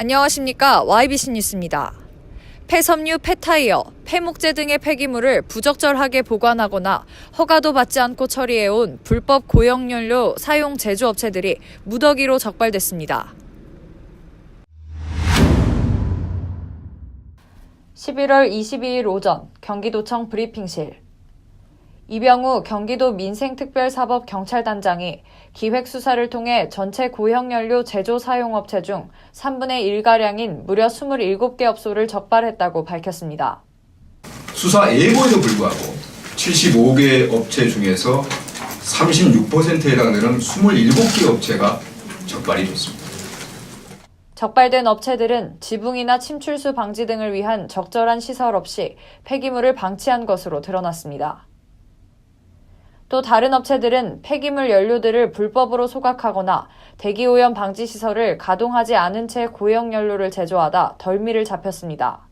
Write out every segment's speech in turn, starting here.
안녕하십니까. YBC 뉴스입니다. 폐섬유, 폐타이어, 폐목재 등의 폐기물을 부적절하게 보관하거나 허가도 받지 않고 처리해온 불법 고형연료 사용 제조업체들이 무더기로 적발됐습니다. 11월 22일 오전 경기도청 브리핑실 이병우 경기도 민생특별사법경찰단장이 기획수사를 통해 전체 고형연료 제조 사용업체 중 3분의 1가량인 무려 27개 업소를 적발했다고 밝혔습니다. 수사 예고에도 불구하고 75개 업체 중에서 36%에 해당되는 27개 업체가 적발이 됐습니다. 적발된 업체들은 지붕이나 침출수 방지 등을 위한 적절한 시설 없이 폐기물을 방치한 것으로 드러났습니다. 또 다른 업체들은 폐기물 연료들을 불법으로 소각하거나 대기오염 방지 시설을 가동하지 않은 채 고형 연료를 제조하다 덜미를 잡혔습니다.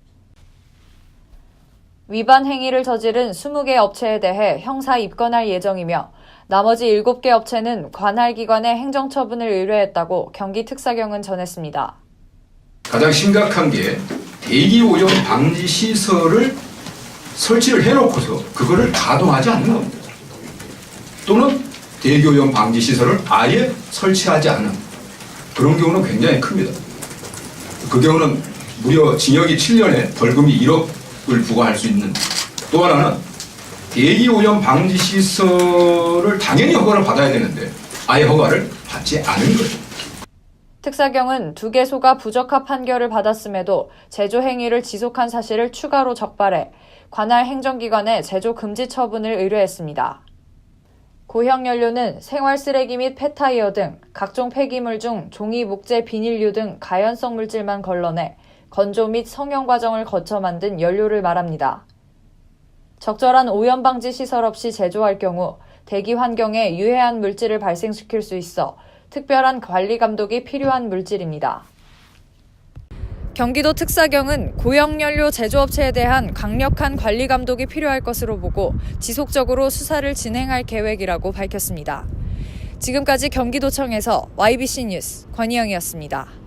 위반 행위를 저지른 20개 업체에 대해 형사 입건할 예정이며 나머지 7개 업체는 관할 기관에 행정처분을 의뢰했다고 경기특사경은 전했습니다. 가장 심각한 게 대기 오염 방지 시설을 설치를 해놓고서 그거를 가동하지 않는 겁니다. 또는 오염 방지 시설을 아예 설치하지 않은 그런 경우는 굉장히 큽니다. 그 경우는 무려 징역이 7년에 벌금이 1억을 부과할 수 있는 또 하나는 대기 오염 방지 시설을 당연히 허가를 받아야 되는데 아예 허가를 받지 않은 거죠. 특사경은 두 개소가 부적합 판결을 받았음에도 제조 행위를 지속한 사실을 추가로 적발해 관할 행정기관에 제조 금지 처분을 의뢰했습니다. 고형 연료는 생활 쓰레기 및 폐타이어 등 각종 폐기물 중 종이, 목재, 비닐류 등 가연성 물질만 걸러내 건조 및 성형 과정을 거쳐 만든 연료를 말합니다. 적절한 오염 방지 시설 없이 제조할 경우 대기 환경에 유해한 물질을 발생시킬 수 있어 특별한 관리 감독이 필요한 물질입니다. 경기도 특사경은 고형연료 제조업체에 대한 강력한 관리 감독이 필요할 것으로 보고 지속적으로 수사를 진행할 계획이라고 밝혔습니다. 지금까지 경기도청에서 YBC 뉴스 권희영이었습니다.